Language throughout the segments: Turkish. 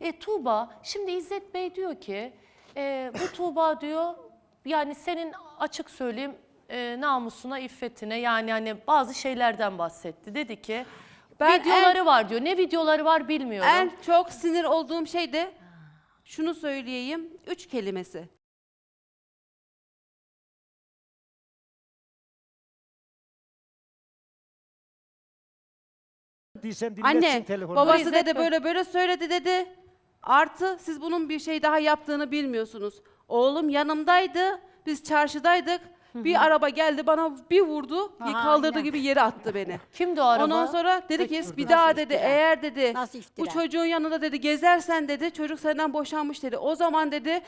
E Tuğba, şimdi İzzet Bey diyor ki, e, bu Tuğba diyor, yani senin açık söyleyeyim e, namusuna, iffetine yani hani bazı şeylerden bahsetti. Dedi ki, Ben videoları var diyor. Ne videoları var bilmiyorum. En çok sinir olduğum şey de şunu söyleyeyim. Üç kelimesi. Diysem dinletsin Anne telefonu. babası İzzet dedi Bey. böyle böyle söyledi dedi. Artı siz bunun bir şey daha yaptığını bilmiyorsunuz. Oğlum yanımdaydı. Biz çarşıdaydık. Bir araba geldi bana bir vurdu. Aha, kaldırdığı aynen. gibi yere attı beni. Kimdi o araba? Ondan sonra dedi ki bir Nasıl daha dedi iftira? eğer dedi Nasıl bu iftira? çocuğun yanında dedi gezersen dedi çocuk senden boşanmış dedi. O zaman dedi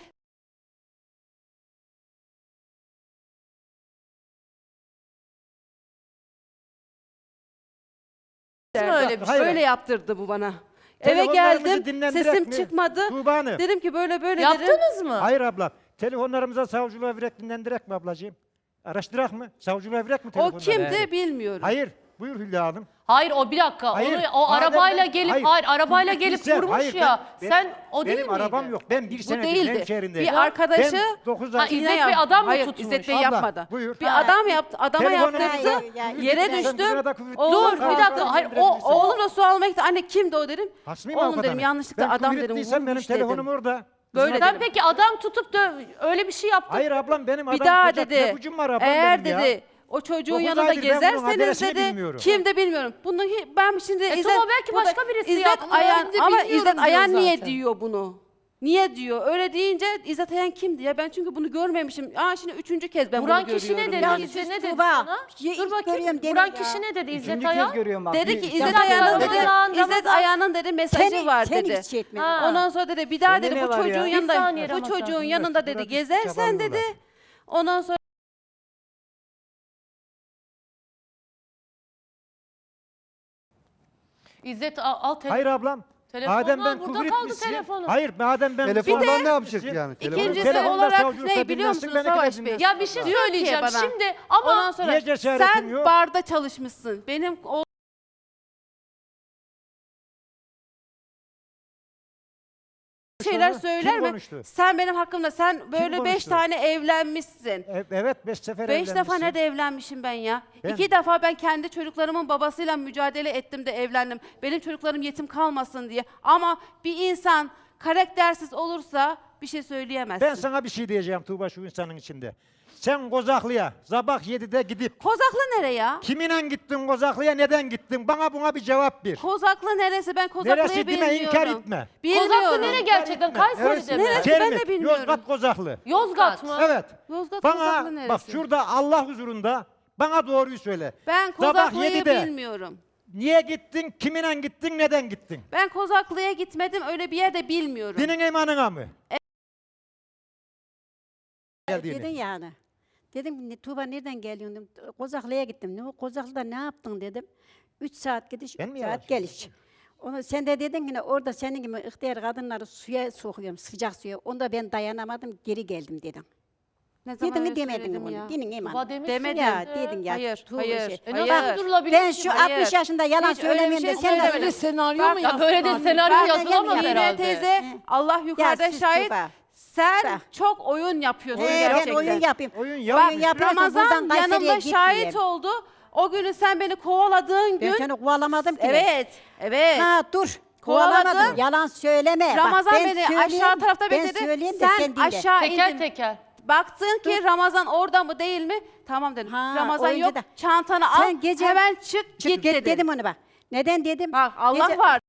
öyle bir şey? Hayır. Öyle yaptırdı bu bana. Eve Telefonlarımızı geldim, dinlendirek sesim mi? çıkmadı. Tuğba Hanım. Dedim ki böyle böyle dedim. Yaptınız mı? Hayır abla. Telefonlarımıza savcılığa verek dinlendirek mi ablacığım? Araştırak mı? Savcılığa verek mi O telefonları? kimdi bilmiyorum. Hayır. Buyur Hülya Hanım. Hayır o bir dakika. Hayır, Onu, o madem arabayla ben- gelip hayır, hayır, arabayla gelip değilse- vurmuş hayır, ya. ben- Sen o değil Benim miydi? arabam yok. Ben bir Bu senedir değildi. hemşehrindeyim. Bir arkadaşı Ben 9 Ha, ay... İzzet Bey yap- adam mı Hayır, tutmuş? İzzet Bey Abla, yapmadı. buyur. Bir Ha, adam yaptı, adama Telefonumu- yaptırdı. Ya, ya, Yere ya, düştüm. Oğlum kalk- bir dakika. Hayır o, o Oğlumla su almaya gitti. Anne kimdi o dedim. Hasmıyım Oğlum dedim yanlışlıkla adam dedim. ettiysem benim vurmuş telefonum dedim. orada. Böyle dedim. peki adam tutup da öyle bir şey yaptı? Hayır ablam benim Bir adam daha tutacak dedi. ne var ablam Eğer benim ya. dedi o çocuğun Dokuz yanında aydır ben bunun gezerseniz adresini dedi. bilmiyorum. Kim de bilmiyorum. Bunu hi- ben şimdi E İzzet belki burada- başka birisi İzzet yaptı. Ayan Ben de ama bilmiyorum İzzet diyor Ayan niye zaten. diyor bunu? Niye diyor? Öyle deyince İzzet Ayan kimdi ya? Ben çünkü bunu görmemişim. Aa şimdi üçüncü kez ben Vuran bunu kişi ne görüyorum. dedi? ya. İzzet ne dedi Tuğba, sana? ye- Dur ilk bakayım. görüyorum deme Vuran ya. kişi ne dedi İzzet kez Ayan? görüyorum bak. Dedi Bir- ki Ya İzzet Ayan'ın dedi, Ramazan, İzzet Ramazan. Ayağı'nın dedi mesajı Seni, var seni dedi. hiç şey etmedi. Ha. Ondan sonra dedi bir daha Sende dedi ne bu var ya? çocuğun Bir yanında saniye bu Ramazan. çocuğun yanında dedi Biraz gezersen dedi. Ondan sonra İzzet al, al telefonu. Hayır ablam. Telefonu madem al, ben burada küfür kaldı etmişsin. telefonu. Hayır madem ben Telefondan ne yapacak yani? Telefon- İkincisi Telefonda olarak savcılıkta ne biliyor dinlensin, musun ben Savaş ikna Bey? Ya bir şey Diyor ki söyleyeceğim bana, şimdi ama Ondan sonra Niye sen yok? barda çalışmışsın. Benim o şeyler söyler mi? konuştu? Sen benim hakkımda sen böyle beş konuştu? tane evlenmişsin. E- Evet beş sefer Beş defa evlenmişsin. nerede evlenmişim ben ya? Ben- İki defa ben kendi çocuklarımın babasıyla mücadele ettim de evlendim. Benim çocuklarım yetim kalmasın diye. Ama bir insan karaktersiz olursa bir şey söyleyemezsin. Ben sana bir şey diyeceğim Tuğba şu insanın içinde. Sen Kozaklı'ya sabah 7'de gidip Kozaklı nere ya? kiminle gittin Kozaklı'ya neden gittin? Bana buna bir cevap ver. Kozaklı neresi? Ben Kozaklı'yı Neresi bilmiyorum. mi? İnkar etme. Bilmiyorum. Kozaklı nere gerçekten? Kayseri'de mi? Neresi? ben de Kermit, bilmiyorum. Yozgat Kozaklı. Yozgat mı? Evet. Yozgat Bana Kozaklı neresi? bak şurada Allah huzurunda bana doğruyu söyle. Ben Sabah Kozaklı'yı 7'de bilmiyorum. niye gittin, kiminle gittin, neden gittin? Ben Kozaklı'ya gitmedim. Öyle bir yerde bilmiyorum. Dinin imanına mı? Geldiğini. Dedin yani. Dedim ne- Tuğba nereden geliyorsun dedim. Kozaklı'ya gittim. Ne Kozaklı'da ne yaptın dedim. Üç saat gidiş, Ben üç saat geliş. Onu sen de dedin ki orada senin gibi ihtiyar kadınları suya sokuyorum, sıcak suya. Onda ben dayanamadım, geri geldim dedim. Ne zaman Dedin mi demedin mi bunu? Tuğba demişsin Demedim. Ya de. dedin ya. Hayır, Tuğba hayır. şey. E Hayır. nasıl durulabilir Ben ki şu bu? Hayır. 60 yaşında yalan söylemeyeyim şey de sen de öyle. senaryo Bak, Ya böyle de senaryo yazılamaz herhalde. teyze Allah yukarıda şahit. Sen Bak. çok oyun yapıyorsun Ee, gerçekten. ben oyun yapayım. Oyun Bak, yapma. Oyun yapıyorsan buradan Ramazan Kayseri'ye yanımda şahit oldu. O günü sen beni kovaladığın Ben gün. seni kovalamadım ki. Evet, evet. Ha dur. Kovaladım. Kovalamadım. Yalan söyleme. Ramazan Bak, ben beni söyleyeyim, aşağı tarafta ben bekledi. söyleyeyim de Sen, sen dinle. aşağı Teker indin. teker. Baktın ki Ramazan orada mı değil mi? Tamam dedim. Ha, Ramazan oyuncu yok. da. Çantanı al. Sen gece- hemen çık, Çık git, git dedim. dedim onu bak. Neden dedim? Bak Allah Gece- var.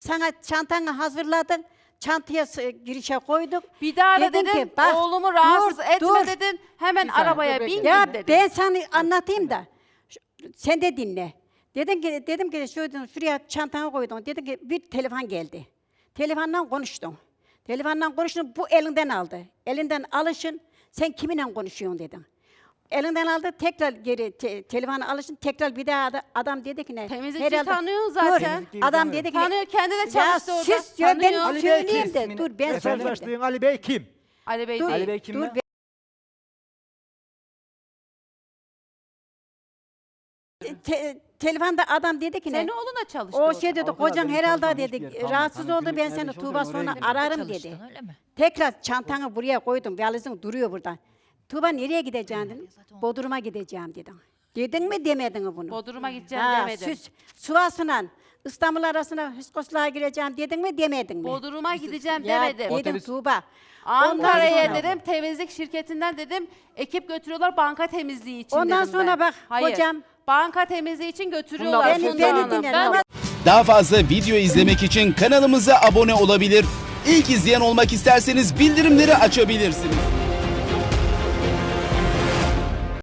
Sana çantanı hazırladın. Çantaya sı- girişe koyduk. Bir daha da Dedim dedim ki, bak, oğlumu rahatsız dur, etme dur. dedin. Hemen Bir saniye, arabaya dur, bin bekle. Ya dedin. ben sana anlatayım da. Şu- Sen de dinle. Dedim ki dedim ki şu şuraya çantanı koydum. Dedim ki bir telefon geldi. Telefondan konuştum. Telefondan konuştum. Bu elinden aldı. Elinden alışın. Sen kiminle konuşuyorsun dedim. Elinden aldı tekrar geri te, telefonu alışın tekrar bir daha da- adam dedi ki ne? Temizlikçi tanıyor zaten. Dur, adam dedi ki ne? Tanıyor, kendi de Ya çalıştı orada. sus diyor ben Tanıyor. Ali Bey söyleyeyim kim? de İsmini- dur ben söyleyeyim. de. Mesajlaştığın Ali Bey kim? Ali Bey Dur, değil. Ali Bey kim dur ya? ben- te- telefonda adam dedi ki ne? Senin oğluna çalıştı O şey dedi kadar kocan benim herhalde çalışmam dedi rahatsız Hani oldu ben seni nerede Tuğba çalışıyorsun, sonra gidelim. ararım dedi. Tekrar çantanı buraya koydum. Valizin duruyor burada. Tuğba nereye gideceksin dedim. Bodrum'a gideceğim dedim. Dedin mi demedin mi bunu? Bodrum'a gideceğim Ha, demedim. Süs, Sivas'la İstanbul arasına Hüskosluğa gireceğim dedin mi demedin mi? Bodrum'a gideceğim ya, demedim. Dedim Otobüs- Tuğba. Ankara'ya sonra- dedim temizlik şirketinden dedim ekip götürüyorlar banka temizliği için Ondan dedim sonra ben. bak, Hayır. hocam- Banka temizliği için götürüyorlar. Beni, Funda beni Hanım. dinle. Ben- Daha fazla video izlemek için kanalımıza abone olabilir. İlk izleyen olmak isterseniz bildirimleri açabilirsiniz.